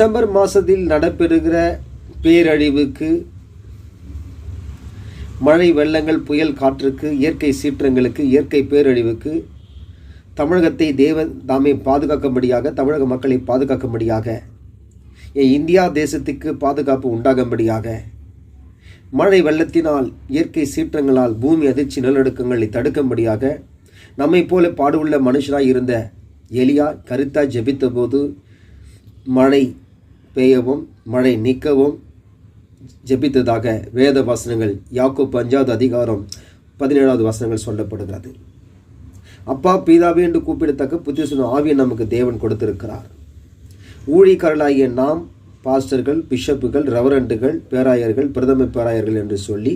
December மாதத்தில் நடைபெறுகிற பேரழிவுக்கு மழை வெள்ளங்கள் புயல் காற்றுக்கு இயற்கை சீற்றங்களுக்கு இயற்கை பேரழிவுக்கு தமிழகத்தை தேவன் தாமே பாதுகாக்கும்படியாக தமிழக மக்களை பாதுகாக்கும்படியாக என் இந்தியா தேசத்துக்கு பாதுகாப்பு உண்டாகும்படியாக மழை வெள்ளத்தினால் இயற்கை சீற்றங்களால் பூமி அதிர்ச்சி நிலநடுக்கங்களை தடுக்கும்படியாக நம்மை போல பாடுள்ள மனுஷராக இருந்த எலியா கருத்தாய் ஜெபித்தபோது மழை பெய்யவும் மழை நிற்கவும் ஜெபித்ததாக வேத வசனங்கள் யாக்கோ அஞ்சாவது அதிகாரம் பதினேழாவது வசனங்கள் சொல்லப்படுகிறது. அப்பா பீதாவே என்று கூப்பிடத்தக்க புத்தி ஆவியை நமக்கு தேவன் கொடுத்திருக்கிறார். ஊழிக்காரர்களாகிய நாம் பாஸ்டர்கள் பிஷப்புகள் ரெவரண்டுகள் பேராயர்கள் பிரதம பேராயர்கள் என்று சொல்லி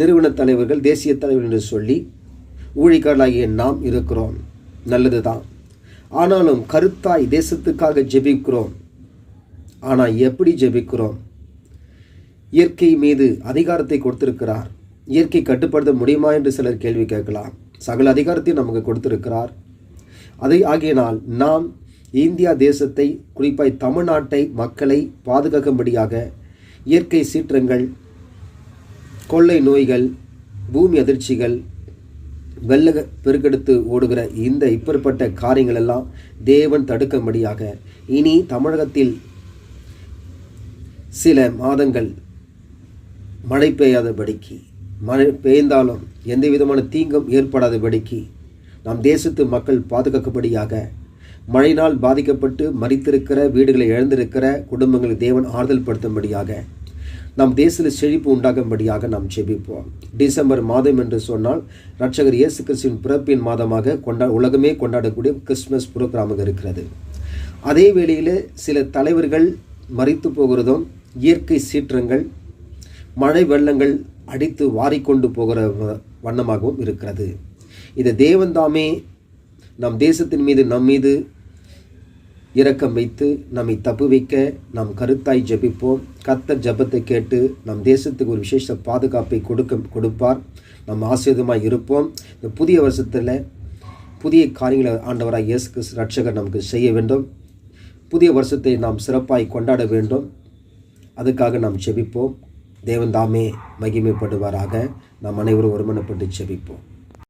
நிறுவன தலைவர்கள் தேசிய தலைவர் என்று சொல்லி ஊழிக்காரர்களாகிய நாம் இருக்கிறோம். நல்லது தான் ஆனாலும் கருத்தாய் தேசத்துக்காக ஜெபிக்கிறோம். ஆனால் எப்படி ஜெபிக்கிறோம்? இயற்கை மீது அதிகாரத்தை கொடுத்திருக்கிறார். இயற்கை கட்டுப்படுத்த முடியுமா என்று சிலர் கேள்வி கேட்கலாம். சகல அதிகாரத்தையும் நமக்கு கொடுத்திருக்கிறார். அதை ஆகியனால் நாம் இந்தியா தேசத்தை குறிப்பாய் தமிழ்நாட்டை மக்களை பாதுகாக்கும்படியாக இயற்கை சீற்றங்கள் கொள்ளை நோய்கள் பூமி அதிர்ச்சிகள் வெள்ள பெருக்கெடுத்து ஓடுகிற இந்த இப்பேற்பட்ட காரியங்களெல்லாம் தேவன் தடுக்கும்படியாக இனி தமிழகத்தில் சில மாதங்கள் மழை பெய்யாதபடிக்கு மழை பெய்ந்தாலும் எந்த விதமான தீங்கும் ஏற்படாதபடிக்கு நம் தேசத்து மக்கள் பாதுகாக்கப்படியாக மழையினால் பாதிக்கப்பட்டு மறித்திருக்கிற வீடுகளை இழந்திருக்கிற குடும்பங்களை தேவன் ஆறுதல் படுத்தும்படியாக நம் தேசத்தில் செழிப்பு உண்டாகும்படியாக நாம் செபிப்போம் டிசம்பர் மாதம் என்று சொன்னால் ரட்சகர் இயேசு கிறிஸ்துவின் பிறப்பின் மாதமாக கொண்டா உலகமே கொண்டாடக்கூடிய கிறிஸ்மஸ் புரோகிராமாக இருக்கிறது. அதே வேளையில் சில தலைவர்கள் மறித்து போகிறதும் இயற்கை சீற்றங்கள் மழை வெள்ளங்கள் அடித்து வாரிக்கொண்டு போகிற வ- வண்ணமாகவும் இருக்கிறது. இதை தேவன்தாமே நம் தேசத்தின் மீது நம் மீது இரக்கம் வைத்து நம்மை தப்பு வைக்க நாம் கருத்தாய் ஜெபிப்போம். கத்த ஜெபத்தை கேட்டு நம் தேசத்துக்கு ஒரு விசேஷ பாதுகாப்பை கொடுக்க கொடுப்பார். நம் ஆசிரியமாக இருப்போம். இந்த புதிய வருஷத்தில் புதிய காரியங்களை ஆண்டவராக இயேசு ரட்சகர் நமக்கு செய்ய வேண்டும். புதிய வருஷத்தை நாம் சிறப்பாய் கொண்டாட வேண்டும். அதுக்காக நாம் ஜெபிப்போம் தேவன் தாமே மகிமைப்படுவாராக. நாம் அனைவரும் ஒருமனப்பட்டு ஜெபிப்போம்